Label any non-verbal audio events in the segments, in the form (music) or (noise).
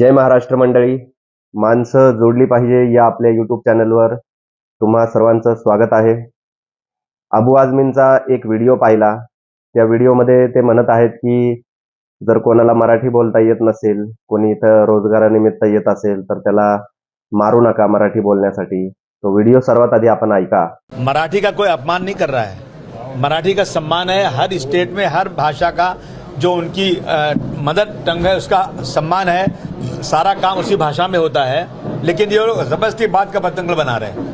जय महाराष्ट्र मंडळी. माणसं जोडली पाहिजे या आपल्या यूट्यूब चॅनलवर तुम्हा सर्वांचं स्वागत आहे. अबू आझमींचा एक व्हिडिओ पाहिला. त्या व्हिडिओमध्ये ते म्हणत आहेत की जर कोणाला मराठी बोलता येत नसेल कोणी इथं रोजगारानिमित्त येत असेल तर त्याला मारू नका मराठी बोलण्यासाठी. तो व्हिडिओ सर्वात आधी आपण ऐका. मराठी का कोई अपमान नहीं कर रहा है? मराठी का सम्मान है हर स्टेट में हर भाषा का जो उनकी मदर टंग है, उसका सम्मान है, सारा काम उसी भाषा में होता है, लेकिन ये लोग ज़बरदस्ती बात का पतंगल बना रहे हैं।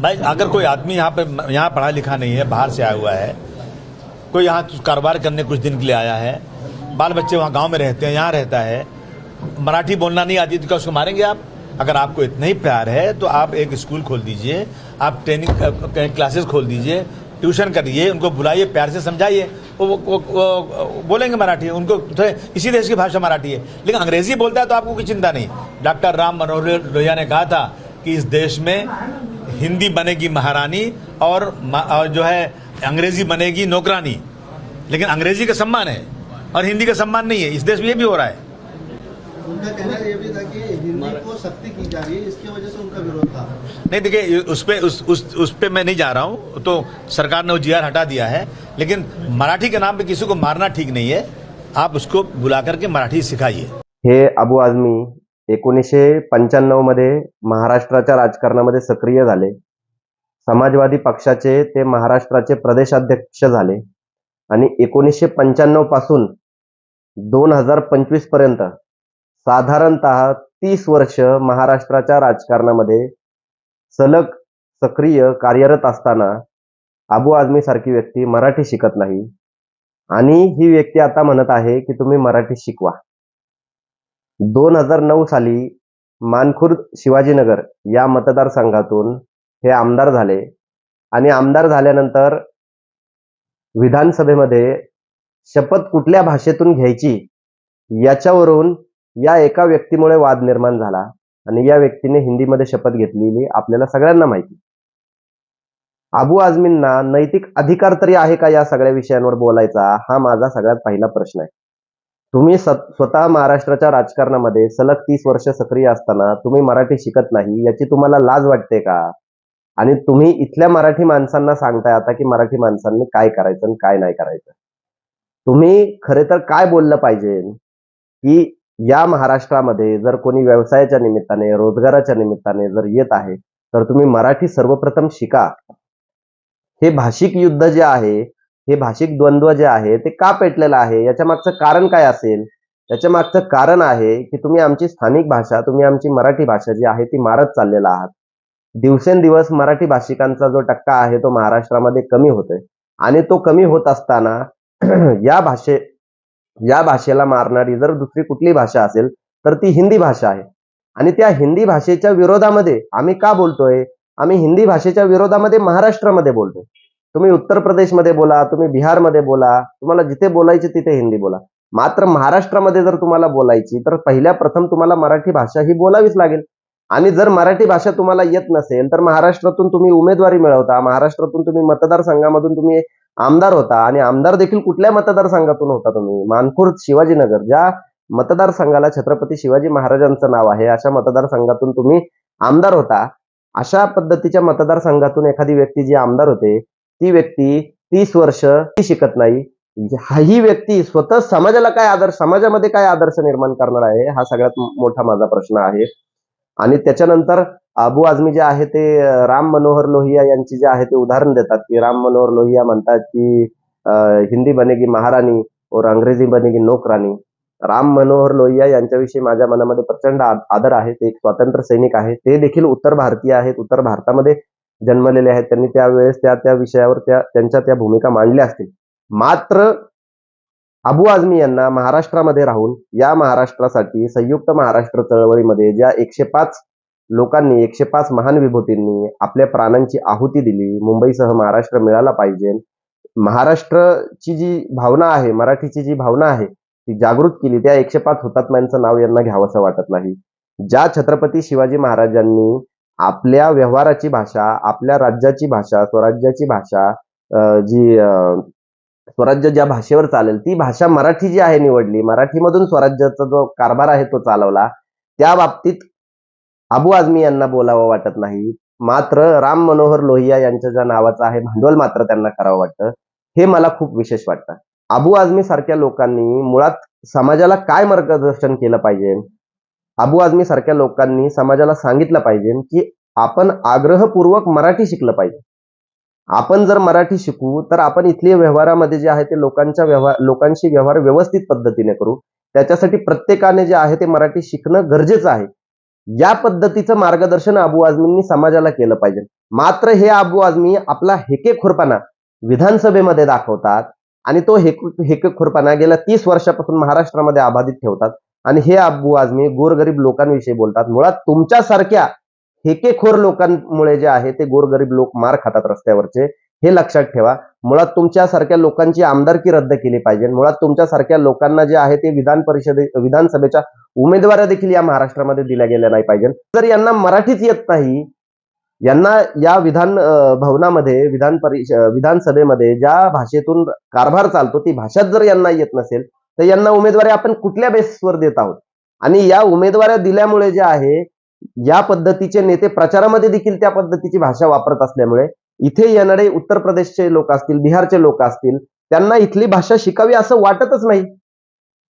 भाई, अगर कोई आदमी यहाँ पे, यहाँ पढ़ा लिखा नहीं है, बाहर से आया हुआ है, कोई यहाँ कारोबार करने कुछ दिन के लिए आया है, बाल बच्चे वहाँ गाँव में रहते हैं, यहाँ रहता है, मराठी बोलना नहीं आती तो क्या उसको मारेंगे आप? अगर आपको इतना ही प्यार है तो आप एक स्कूल खोल दीजिए, आप ट्रेनिंग क्लासेस खोल दीजिए ट्यूशन करिए उनको बुलाइए प्यार से समझाइए। वो, वो, वो, बोलेंगे मराठी उनको तो इसी देश की भाषा मराठी है। लेकिन अंग्रेज़ी बोलता है तो आपको कोई चिंता नहीं। डॉक्टर राम मनोहर लोहिया ने कहा था कि इस देश में हिंदी बनेगी महारानी और, और जो है अंग्रेज़ी बनेगी नौकरानी। लेकिन अंग्रेज़ी का सम्मान है और हिंदी का सम्मान नहीं है। इस देश में ये भी हो रहा है। उनका कहना ये भी था कि हिंदी को सख्ती की जा रही है इसकी वजह से उनका विरोध था। नहीं देखिए उस पे उस उस उस पे मैं नहीं जा रहा हूँ तो सरकार ने वो जी हटा दिया है लेकिन मराठी के नाम पे किसी को मारना ठीक नहीं है आप उसको बुला करके मराठी सिखाइए। हे अबू आझमी एकोणीसशे पंच्याण्णवमध्ये महाराष्ट्राच्या राजकारणामध्ये सक्रिय झाले. समाजवादी पक्षाचे ते महाराष्ट्राचे प्रदेशाध्यक्ष झाले. आणि एकोणीसशे पंच्याण्णवपासून दोन हजार पंचवीसपर्यंत साधारणतः तीस वर्ष महाराष्ट्राच्या राजकारणामध्ये सलग सक्रिय कार्यरत असताना अबू आझमी सारखी व्यक्ती मराठी शिकत नाही. आणि ही व्यक्ती आता म्हणत आहे की तुम्ही मराठी शिकवा. दोन हजार नऊ साली मानखुर्द शिवाजीनगर या मतदारसंघातून हे आमदार झाले. आणि आमदार झाल्यानंतर विधानसभेमध्ये शपथ कुठल्या भाषेतून घ्यायची याच्यावरून या एका व्यक्तीमुळे वाद निर्माण झाला आणि या व्यक्तीने हिंदीमध्ये शपथ घेतलेली आपल्याला सगळ्यांना माहिती. अबू आझमींना नैतिक अधिकार तरी आहे का या सगळ्या विषयांवर बोलायचा हा माझा सगळ्यात पहिला प्रश्न आहे. तुम्ही स्वतः महाराष्ट्राच्या राजकारणामध्ये सलग तीस वर्ष सक्रिय असताना तुम्ही मराठी शिकत नाही याची तुम्हाला लाज वाटते का? आणि तुम्ही इथल्या मराठी माणसांना सांगताय आता की मराठी माणसांनी काय करायचं आणि काय नाही करायचं. तुम्ही खरे तर काय बोललं पाहिजे? की या महाराष्ट्रामध्ये जर कोणी व्यवसायाच्या निमित्ताने रोजगाराच्या निमित्ताने जर येत आहे तर तुम्ही मराठी सर्वप्रथम शिका. हे भाषिक युद्ध जे आहे हे भाषिक द्वंद्व जे आहे ते का पेटलेलं आहे? याच्या मागचं कारण काय असेल? त्याच्या मागचं कारण आहे की तुम्ही आमची स्थानिक भाषा तुम्ही आमची मराठी भाषा जी आहे ती मारत चाललेला आहात. दिवसेंदिवस मराठी भाषिकांचा जो टक्का आहे तो महाराष्ट्रामध्ये कमी होतोय. आणि तो कमी होत असताना (clears throat) या भाषे या भाषेला मारणारी जर दुसरी कुठली भाषा असेल तर ती हिंदी भाषा आहे. आणि त्या हिंदी भाषेच्या विरोधामध्ये आम्ही का बोलतोय? आम्ही हिंदी भाषेच्या विरोधामध्ये महाराष्ट्रामध्ये बोलतोय. तुम्ही उत्तर प्रदेशमध्ये बोला तुम्ही बिहारमध्ये बोला तुम्हाला जिथे बोलायचे तिथे हिंदी बोला. मात्र महाराष्ट्रामध्ये जर तुम्हाला बोलायची तर पहिल्या प्रथम तुम्हाला मराठी भाषा ही बोलावीच लागेल. आणि जर मराठी भाषा तुम्हाला येत नसेल तर महाराष्ट्रातून तुम्ही उमेदवारी मिळवता महाराष्ट्रातून तुम्ही मतदारसंघामधून तुम्ही आमदार होता आणि आमदार देखील कुठल्या मतदारसंघातून होता तुम्ही? मानखुर्द शिवाजीनगर ज्या मतदारसंघाला छत्रपती शिवाजी महाराजांचं नाव आहे अशा मतदारसंघातून तुम्ही आमदार होता. अशा पद्धतीच्या मतदारसंघातून एखादी व्यक्ती जी आमदार होते ती व्यक्ती तीस वर्ष ती शिकत नाही. म्हणजे हा- ही व्यक्ती स्वतः समाजाला काय आदर्श समाजामध्ये काय आदर्श निर्माण करणार आहे हा सगळ्यात मोठा माझा प्रश्न आहे. आणि त्याच्यानंतर अबू आझमी जे आहे ते राम मनोहर लोहिया यांची जे आहे ते उदाहरण देतात. की राम मनोहर लोहिया म्हणतात की हिंदी बनेगी महाराणी और अंग्रेजी बनेगी नोकराणी. राम मनोहर लोहिया यांच्याविषयी माझ्या मनामध्ये प्रचंड आदर आहे. ते एक स्वातंत्र्य सैनिक आहे. ते देखील उत्तर भारतीय आहेत. उत्तर भारतामध्ये जन्मलेले आहेत. त्यांनी त्यावेळेस त्या त्या विषयावर त्या त्यांच्या त्या भूमिका मांडल्या असतील. मात्र अबू आझमी यांना महाराष्ट्रामध्ये राहून या महाराष्ट्रासाठी संयुक्त महाराष्ट्र चळवळीमध्ये ज्या एकशे पाच लोकांनी एकशे पाच महान विभूतींनी आपल्या प्राणांची आहुती दिली मुंबईसह महाराष्ट्र मिळाला पाहिजे. महाराष्ट्रची जी भावना आहे मराठीची जी भावना आहे ती जागृत केली त्या एकशे पाच हुतात्म्यांचं नाव यांना घ्यावंसं वाटत नाही. ज्या छत्रपती शिवाजी महाराजांनी आपल्या व्यवहाराची भाषा आपल्या राज्याची भाषा स्वराज्याची भाषा जी अं, स्वराज्य ज्या भाषेवर चालेल ती भाषा मराठी जी आहे निवडली मराठीमधून स्वराज्याचा जो कारभार आहे तो चालवला त्या बाबतीत अबू आझमी यांना बोलावं वाटत नाही. मात्र राम मनोहर लोहिया यांच्या ज्या नावाचं आहे भांडवल मात्र त्यांना करावं वाटतं. हे मला खूप विशेष वाटतं. अबू आझमी सारख्या लोकांनी मुळात समाजाला काय मार्गदर्शन केलं पाहिजे? अबू आझमी सारख्या लोकांनी समाजाला सांगितलं पाहिजे की आपण आग्रहपूर्वक मराठी शिकलं पाहिजे. आपण जर मराठी शिकू तर आपण इथले व्यवहारामध्ये जे आहे ते लोकांच्या व्यवहार लोकांशी व्यवहार व्यवस्थित पद्धतीने करू. त्याच्यासाठी प्रत्येकाने जे आहे ते मराठी शिकणं गरजेचं आहे. या पद्धतीचं मार्गदर्शन अबू आझमींनी समाजाला केलं पाहिजे. मात्र हे अबू आझमी आपला हेकेखोरपणा विधानसभेमध्ये दाखवतात आणि तो हेक हेकेखोरपणा गेल्या तीस वर्षापासून महाराष्ट्रामध्ये आबाधित ठेवतात. आणि हे अबू आझमी गोरगरीब लोकांविषयी बोलतात. मुळात तुमच्यासारख्या हेकेखोर लोकांमुळे जे आहे ते गोरगरीब लोक मार खातात रस्त्यावरचे. हे लक्षात ठेवा. मुळात तुमच्यासारख्या लोकांची आमदारकी रद्द केली पाहिजे मुळात तुमच्यासारख्या लोकांना जे आहे ते विधान परिषदे विधानसभेच्या उमेदवाऱ्या देखील या महाराष्ट्रामध्ये दिल्या गेल्या नाही पाहिजे. जर यांना मराठीच येत नाही यांना या विधान भवनामध्ये विधान परिष विधानसभेमध्ये ज्या भाषेतून कारभार चालतो ती भाषाच जर यांना येत नसेल तर यांना उमेदवारी आपण कुठल्या बेसवर देत आहोत? आणि या उमेदवाऱ्या दिल्यामुळे जे आहे या पद्धतीचे नेते प्रचारामध्ये देखील त्या पद्धतीची भाषा वापरत असल्यामुळे इथे येणारे उत्तर प्रदेशचे लोक असतील बिहारचे लोक असतील त्यांना इथली भाषा शिकावी असं वाटतच नाही.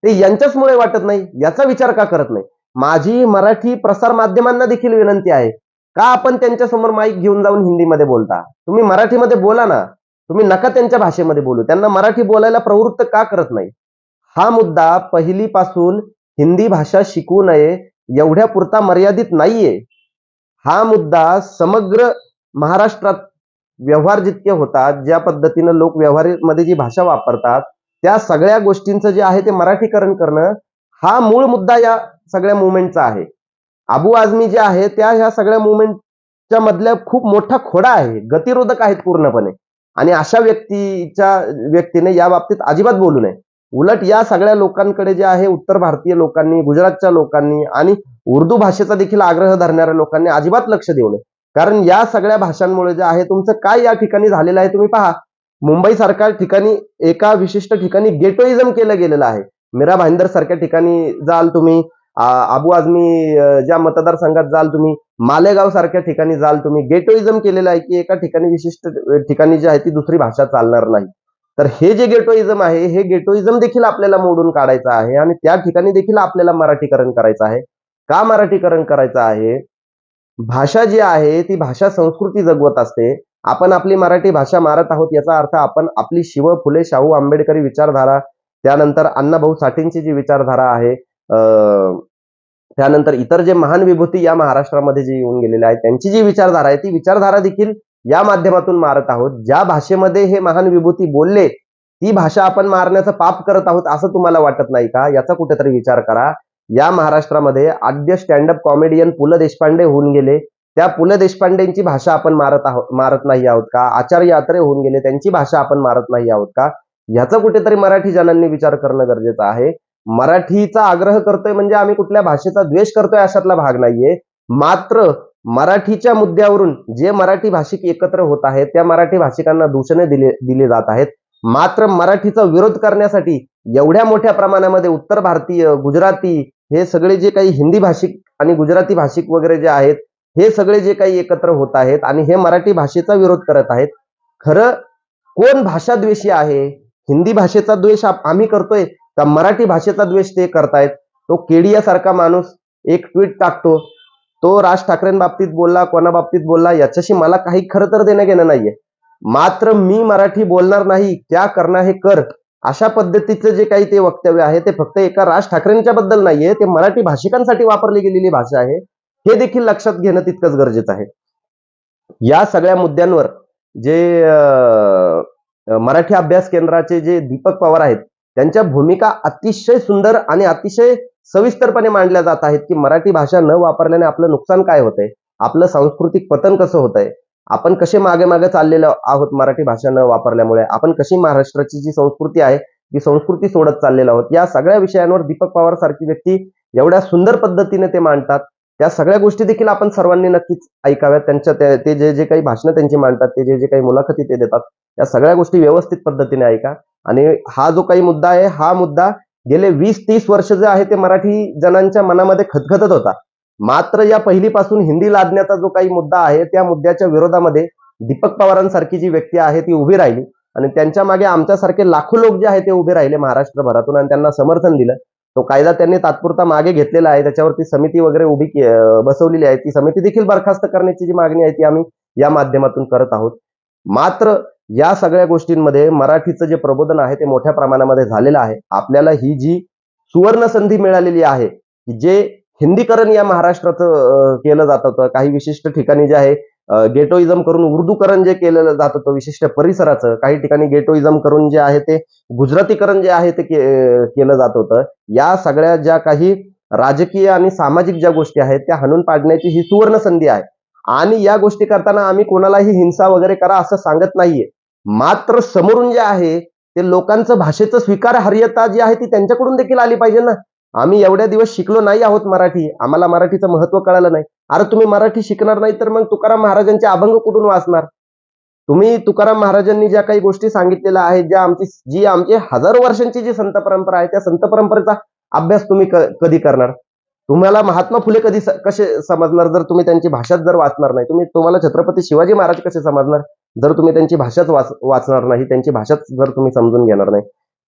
ते यांच्याचमुळे वाटत नाही याचा विचार का करत नाही? माझी मराठी प्रसार माध्यमांना देखील विनंती आहे का आपण त्यांच्यासमोर माईक घेऊन जाऊन हिंदीमध्ये बोलता? तुम्ही मराठीमध्ये बोला ना. तुम्ही नका त्यांच्या भाषेमध्ये बोलू. त्यांना मराठी बोलायला प्रवृत्त का करत नाही? हा मुद्दा पहिलीपासून हिंदी भाषा शिकू नये एवढ्या पुरता मर्यादित नाहीये. हा मुद्दा समग्र महाराष्ट्रात व्यवहार जितके होतात ज्या पद्धतीनं लोक व्यवहारामध्ये जी भाषा वापरतात त्या सगळ्या गोष्टींचं जे आहे ते मराठीकरण करणं हा मूळ मुद्दा या सगळ्या मुवमेंटचा आहे. अबू आझमी जे आहे त्या ह्या सगळ्या मुवमेंटच्या मधल्या खूप मोठा खोडा आहे. गतिरोधक आहेत पूर्णपणे. आणि अशा व्यक्तीच्या व्यक्तीने या बाबतीत अजिबात बोलू नये. उलट या सगळ्या लोकांकडे जे आहे उत्तर भारतीय लोकांनी गुजरातच्या लोकांनी आणि उर्दू भाषेचा देखील आग्रह धरणाऱ्या लोकांनी अजिबात लक्ष देऊ नये. कारण या सगळ्या भाषांमुळे जे आहे तुमचं काय या ठिकाणी झालेलं आहे तुम्ही पहा. मुंबई सारख्या ठिकाणी एका विशिष्ट ठिकाणी गेटोइझम केलं गेलेलं आहे. मीरा भाईंदर सारख्या ठिकाणी जाल तुम्ही. अबू आझमी ज्या मतदारसंघात जाल तुम्ही. मालेगाव सारख्या ठिकाणी जाल तुम्ही. गेटोइझम केलेलं आहे की एका ठिकाणी विशिष्ट ठिकाणी जी आहे ती दुसरी भाषा चालणार नाही. तर हे जे गेटोइझम आहे हे गेटोइझम देखील आपल्याला मोडून काढायचं आहे आणि त्या ठिकाणी देखील आपल्याला मराठीकरण करायचं आहे. का मराठीकरण करायचं आहे? भाषा जी आहे ती भाषा संस्कृती जगवत असते. आपण आपली मराठी भाषा मारत आहोत याचा अर्थ आपण आपली शिव फुले शाहू आंबेडकरी विचारधारा त्यानंतर अण्णाभाऊ साठेंची जी विचारधारा आहे त्यानंतर इतर जे महान विभूती या महाराष्ट्रामध्ये जे येऊन गेलेले आहेत त्यांची जी विचारधारा आहे ती विचारधारा देखील या माध्यमातून मारत आहोत. ज्या भाषेमध्ये हे महान विभूती बोलले ती भाषा आपण मारण्याचं पाप करत आहोत असं तुम्हाला वाटत नाही का? याचा कुठेतरी विचार करा. या महाराष्ट्रामध्ये आद्य स्टँडअप कॉमेडियन पु. ल. देशपांडे होऊन गेले. त्या पु. ल. देशपांडेंची भाषा आपण मारत आहोत मारत नाही आहोत का? आचार्य यात्रे होऊन गेले त्यांची भाषा आपण मारत नाही आहोत का? ह्याचा कुठेतरी मराठी जनांनी विचार करणं गरजेचं आहे. मराठीचा आग्रह करतोय म्हणजे आम्ही कुठल्या भाषेचा द्वेष करतोय अशातला भाग नाहीये. मात्र मराठीच्या मुद्द्यावरून जे मराठी भाषिक एकत्र होत आहेत त्या मराठी भाषिकांना दूषणे दिले दिले जात आहेत. मात्र मराठीचा विरोध करण्यासाठी एवढ्या मोठ्या प्रमाणामध्ये उत्तर भारतीय गुजराती हे सगळे जे काही हिंदी भाषिक आणि गुजराती भाषिक वगैरे जे आहेत हे सगळे जे काही एकत्र होत आहेत आणि हे मराठी भाषेचा विरोध करत आहेत. खरं कोण भाषाद्वेषी आहे? हिंदी भाषेचा द्वेष आप- आम्ही करतोय का मराठी भाषेचा द्वेष ते करतायत? तो केडिया सारखा माणूस एक ट्विट टाकतो तो राज ठाकरेंबाबतीत बोलला कोणा बाबतीत बोलला याच्याशी मला काही खरं तर देणं घेणं नाहीये. मात्र मी मराठी बोलणार नाही त्या करणं हे कर. अशा पद्धतीचं जे काही ते वक्तव्य आहे ते फक्त एका राज ठाकरेंच्या बद्दल नाहीये ते मराठी भाषिकांसाठी वापरली गेलेली भाषा आहे. हे देखील लक्षात घेणं तितकंच गरजेचं आहे. या सगळ्या मुद्द्यांवर जे मराठी अभ्यास केंद्राचे जे दीपक पवार आहेत त्यांच्या भूमिका अतिशय सुंदर आणि अतिशय सविस्तरपणे मांडल्या जात आहेत की मराठी भाषा न वापरल्याने आपलं नुकसान काय होतंय? आपलं सांस्कृतिक पतन कसं होतंय? आपण कसे मागे मागे चाललेलो आहोत मराठी भाषा न वापरल्यामुळे? आपण कशी महाराष्ट्राची जी संस्कृती आहे ती संस्कृती सोडत चाललेलो आहोत? या सगळ्या विषयांवर दीपक पवार सारखी व्यक्ती एवढ्या सुंदर पद्धतीने ते मांडतात. त्या सगळ्या गोष्टी देखील आपण सर्वांनी नक्कीच ऐकाव्यात. त्यांच्या ते जे जे काही भाषणं त्यांची मांडतात ते जे जे काही मुलाखती ते देतात त्या सगळ्या गोष्टी व्यवस्थित पद्धतीने ऐका. आणि हा जो काही मुद्दा आहे हा मुद्दा गेले वीस तीस वर्ष जे आहे ते मराठी जणांच्या मनामध्ये खतखतत होता. मात्र या पहिलीपासून हिंदी लादण्याचा जो काही मुद्दा आहे त्या मुद्द्याच्या विरोधामध्ये दीपक पवारांसारखी जी व्यक्ती आहे ती उभी राहिली. आणि त्यांच्या मागे आमच्यासारखे लाखो लोक जे आहे ते उभे राहिले महाराष्ट्रभरातून आणि त्यांना समर्थन दिलं. तो कायदा त्यांनी तात्पुरता मागे घेतलेला आहे. त्याच्यावरती समिती वगैरे उभी बसवलेली आहे. ती समिती देखील बरखास्त करण्याची जी मागणी आहे ती आम्ही या माध्यमातून करत आहोत. मात्र या सगळ्या गोष्टींमध्ये मराठीचं जे प्रबोधन आहे ते मोठ्या प्रमाणामध्ये झालेलं आहे. आपल्याला ही जी सुवर्ण संधी मिळालेली आहे जे हिंदीकरण या महाराष्ट्राचं केलं जात होतं काही विशिष्ट ठिकाणी जे आहे गेटोइझम करून उर्दूकरण जे केलेलं जात होतं विशिष्ट परिसराचं काही ठिकाणी गेटोइझम करून जे आहे ते गुजरातीकरण जे आहे ते केलं जात होतं. या सगळ्या ज्या काही राजकीय आणि सामाजिक ज्या गोष्टी आहेत त्या हाणून पाडण्याची ही सुवर्ण संधी आहे. आणि या गोष्टी करताना आम्ही कोणालाही हिंसा वगैरे करा असं सांगत नाहीये. मात्र समोरून जे आहे ते लोकांचं भाषेचं स्वीकारहार्यता जी आहे ती त्यांच्याकडून देखील आली पाहिजे ना. आम्ही एवढ्या दिवस शिकलो नाही आहोत मराठी. आम्हाला मराठीचं महत्त्व कळालं नाही. अरे तुम्ही मराठी शिकणार नाही तर मग तुकाराम महाराजांचे अभंग कुठून वाचणार? तुम्ही तुकाराम महाराजांनी ज्या काही गोष्टी सांगितलेल्या आहेत ज्या आमची जी आमची हजारो वर्षांची जी संत परंपरा आहे त्या संत परंपरेचा अभ्यास तुम्ही कधी करणार? तुम्हाला महात्मा फुले कधी कसे समजणार जर तुम्ही त्यांची भाषाच जर वाचणार नाही? तुम्ही तुम्हाला छत्रपती शिवाजी महाराज कसे समजणार जर तुम्ही त्यांची भाषाच वाच वाचणार नाही? त्यांची भाषाच जर तुम्ही समजून घेणार नाही?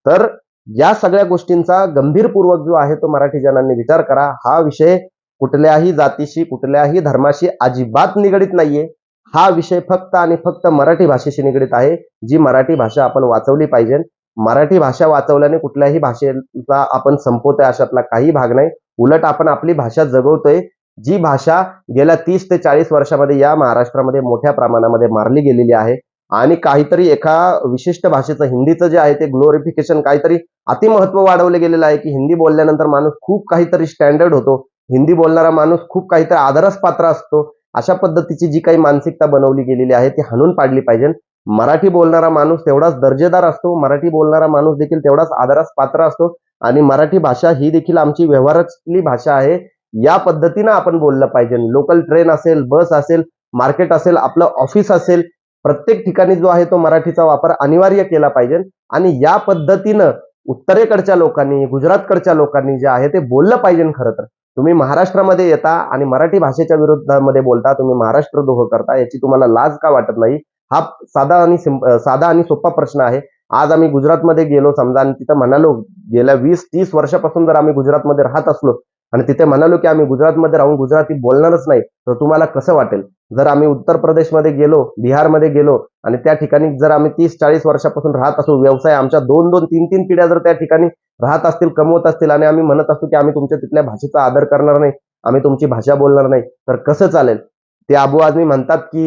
तर या सगळ्या गोष्टींचा गंभीरपूर्वक जो आहे तो मराठी जनांनी विचार करा. हा विषय कुठल्याही जातीशी कुठल्याही धर्माशी अजिबात निगडीत नाहीये. हा विषय फक्त आणि फक्त मराठी भाषेशी निगडीत आहे. जी मराठी भाषा आपण वाचवली पाहिजे. मराठी भाषा वाचवल्याने कुठल्याही भाषेचा आपण संपवतोय अशातला काही भाग नाही. उलट आपण आपली भाषा जगवतोय. जी भाषा गेल्या तीस ते चाळीस वर्षामध्ये या महाराष्ट्रामध्ये मोठ्या प्रमाणामध्ये मारली गेलेली आहे. आणि काहीतरी एका विशिष्ट भाषेचं हिंदीचं जे आहे ते ग्लोरिफिकेशन काहीतरी अतिमहत्व वाढवलं गेलेलं आहे की हिंदी बोलल्यानंतर माणूस खूप काहीतरी स्टँडर्ड होतो. हिंदी बोलणारा माणूस खूप काहीतरी आदरस पात्र असतो. अशा पद्धतीची जी काही मानसिकता बनवली गेलेली आहे ती हाणून पाडली पाहिजे. मराठी बोलणारा माणूस तेवढाच दर्जेदार असतो. मराठी बोलणारा माणूस देखील तेवढाच आदरास पात्र असतो. आणि मराठी भाषा ही देखील आमची व्यवहारातली भाषा आहे. या पद्धतीनं आपण बोललं पाहिजे. लोकल ट्रेन असेल बस असेल मार्केट असेल आपलं ऑफिस असेल प्रत्येक ठिकाणी जो आहे तो मराठीचा वापर अनिवार्य केला पाहिजे. आणि या पद्धतीनं उत्तरेकडच्या लोकांनी गुजरातकडच्या लोकांनी जे आहे ते बोललं पाहिजे खरं तर. तुम्ही महाराष्ट्रामध्ये येता आणि मराठी भाषेच्या विरोधामध्ये बोलता तुम्ही महाराष्ट्र दोह करता याची तुम्हाला लाज का वाटत नाही? हा साधा आणि साधा आणि सोपा प्रश्न आहे. आज आम्ही गुजरातमध्ये गेलो समजा आणि तिथं म्हणालो गेल्या वीस तीस वर्षापासून जर आम्ही गुजरातमध्ये राहत असलो आणि तिथे म्हणालो की आम्ही गुजरातमध्ये राहून गुजराती बोलणारच नाही तर तुम्हाला कसं वाटेल? जर आम्ही उत्तर प्रदेशमध्ये गेलो बिहारमध्ये गेलो आणि त्या ठिकाणी जर आम्ही तीस चाळीस वर्षापासून राहत असू व्यवसाय आमच्या दोन दोन तीन तीन पिढ्या जर त्या ठिकाणी राहत असतील कमवत असतील आणि आम्ही म्हणत असतो की आम्ही तुमच्या तिथल्या भाषेचा आदर करणार नाही आम्ही तुमची भाषा बोलणार नाही तर कसं चालेल? ते अबू आजमी म्हणतात की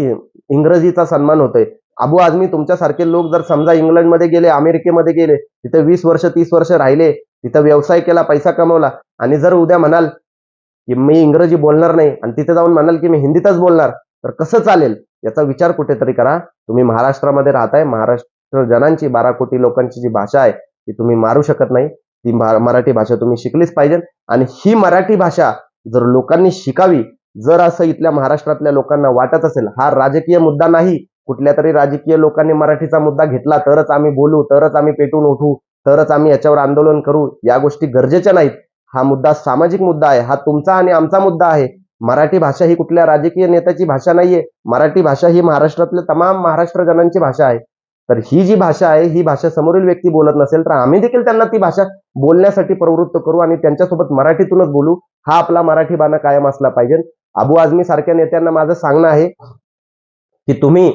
इंग्रजीचा सन्मान होतोय. अबू आजमी तुमच्यासारखे लोक जर समजा इंग्लंडमध्ये गेले अमेरिकेमध्ये गेले तिथे वीस वर्ष तीस वर्ष राहिले तिथं व्यवसाय केला पैसा कमवला आणि जर उद्या म्हणाल की मी इंग्रजी बोलणार नाही आणि तिथे जाऊन म्हणाल की मी हिंदीतच बोलणार तर कसं चालेल याचा विचार कुठेतरी करा. तुम्ही महाराष्ट्रामध्ये राहताय महाराष्ट्र जनांची बारा कोटी लोकांची जी भाषा आहे ती तुम्ही मारू शकत नाही. ती मराठी भाषा तुम्ही शिकलीच पाहिजे. आणि ही मराठी भाषा जर लोकांनी शिकावी जर असं इथल्या महाराष्ट्रातल्या लोकांना वाटत असेल हा राजकीय मुद्दा नाही कुठल्या तरी राजकीय लोकांनी मराठीचा मुद्दा घेतला तरच आम्ही बोलू तरच आम्ही पेटून उठू तरच आम्ही याच्यावर आंदोलन करू या गोष्टी गरजेच्या नाहीत. हा मुद्दा सामाजिक मुद्दा आहे हा तुमचा आणि आमचा मुद्दा आहे. मराठी भाषा ही कुठल्या राजकीय नेत्याची भाषा नाहीये. मराठी भाषा ही महाराष्ट्रातल्या तमाम महाराष्ट्रजनांची भाषा आहे. तर ही जी भाषा आहे ही भाषा समोरील व्यक्ती बोलत नसेल तर आम्ही देखील त्यांना ती भाषा बोलण्यासाठी प्रवृत्त करू आणि त्यांच्यासोबत मराठीतूनच बोलू. हा आपला मराठी बाणा कायम असला पाहिजे. अबू आझमी सारख्या नेत्यांना माझं सांगणं आहे की तुम्ही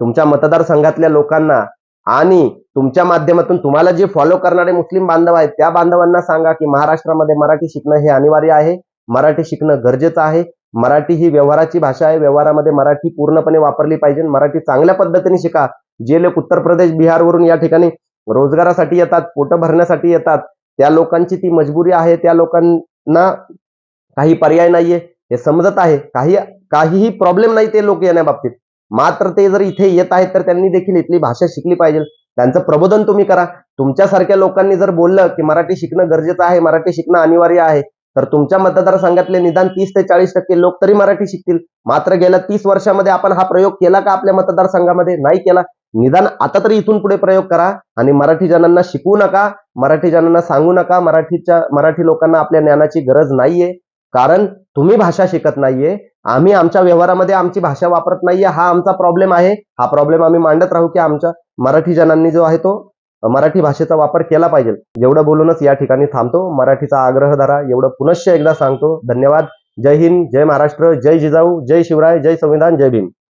तुमच्या मतदारसंघातल्या लोकांना आणि तुमच्या माध्यमातून तुम्हाला जे फॉलो करणारे मुस्लिम बांधव आहेत त्या बांधवांना सांगा की महाराष्ट्रामध्ये मराठी शिकणं हे अनिवार्य आहे. मराठी शिकणं गरजेचं आहे. मराठी ही व्यवहाराची भाषा आहे. व्यवहारामध्ये मराठी पूर्णपणे वापरली पाहिजे. मराठी चांगल्या पद्धतीने शिका. जे लोक उत्तर प्रदेश बिहारवरून या ठिकाणी रोजगारासाठी येतात पोटं भरण्यासाठी येतात त्या लोकांची ती मजबुरी आहे. त्या लोकांना काही पर्याय नाहीये. हे समजत आहे. काही काहीही प्रॉब्लेम नाही ते लोक येण्याबाबतीत मात्र ते जर इथे येत आहेत तर त्यांनी देखील इथली भाषा शिकली पाहिजे. त्यांचं प्रबोधन तुम्ही करा. तुमच्यासारख्या लोकांनी जर बोललं की मराठी शिकणं गरजेचं आहे मराठी शिकणं अनिवार्य आहे तर तुमच्या मतदारसंघातले निदान तीस ते चाळीस टक्के लोक तरी मराठी शिकतील. मात्र गेल्या तीस वर्षामध्ये आपण हा प्रयोग केला का आपल्या मतदारसंघामध्ये? नाही केला. निदान आता तरी इथून पुढे प्रयोग करा आणि मराठी जणांना शिकवू नका मराठी जणांना सांगू नका मराठीच्या मराठी लोकांना आपल्या ज्ञानाची गरज नाहीये. कारण तुम्ही भाषा शिकत नाहीये. आम्ही आमच्या व्यवहारामध्ये आमची भाषा वापरत नाहीये. हा आमचा प्रॉब्लेम आहे. हा प्रॉब्लेम आम्ही मांडत राहू की आमच्या मराठी जणांनी जो आहे तो मराठी भाषेचा वापर केला पाहिजे. एवढं बोलूनच या ठिकाणी थांबतो. मराठीचा आग्रह धरा. एवढं पुनश्च एकदा सांगतो. धन्यवाद. जय हिंद. जय महाराष्ट्र. जय जिजाऊ. जय शिवराय. जय संविधान. जय भीम.